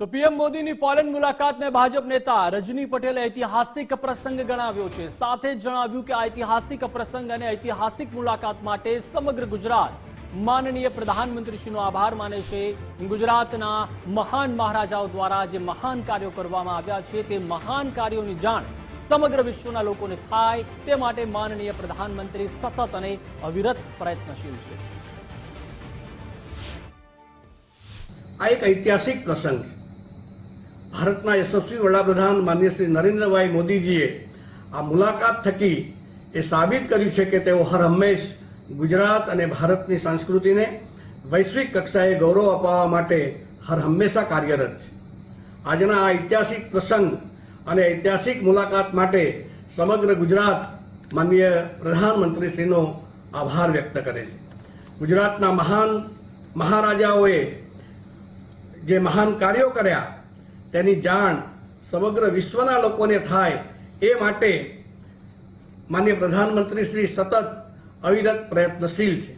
તો પીએમ મોદીની પોલેન્ડ મુલાકાતને ભાજપ નેતા રજની પટેલે ઐતિહાસિક પ્રસંગ ગણાવ્યો છે. સાથે જણાવ્યું કે આ ઐતિહાસિક પ્રસંગ અને ઐતિહાસિક મુલાકાત માટે સમગ્ર ગુજરાત માનનીય પ્રધાનમંત્રીશ્રીનો આભાર માને છે. ગુજરાતના મહાન મહારાજાઓ દ્વારા જે મહાન કાર્યો કરવામાં આવ્યા છે, તે મહાન કાર્યોની જાણ સમગ્ર વિશ્વના લોકોને થાય તે માટે માનનીય પ્રધાનમંત્રી સતત અને અવિરત પ્રયત્નશીલ છે. આ એક ઐતિહાસિક પ્રસંગ છે. ભારતના યશસ્વી વડાપ્રધાન માન્ય શ્રી નરેન્દ્રભાઈ મોદીજીએ આ મુલાકાત થકી એ સાબિત કર્યું છે કે તેઓ હર હંમેશ ગુજરાત અને ભારતની સંસ્કૃતિને વૈશ્વિક કક્ષાએ ગૌરવ અપાવવા માટે હર હંમેશા કાર્યરત છે. આજના આ ઐતિહાસિક પ્રસંગ અને ઐતિહાસિક મુલાકાત માટે સમગ્ર ગુજરાત માનનીય પ્રધાનમંત્રીશ્રીનો આભાર વ્યક્ત કરે છે. ગુજરાતના મહાન મહારાજાઓએ જે મહાન કાર્યો કર્યા તેની જાણ સમગ્ર વિશ્વના લોકોને થાય એ માટે માન્ય પ્રધાનમંત્રી શ્રી સતત અવિરત પ્રયત્નશીલ છે.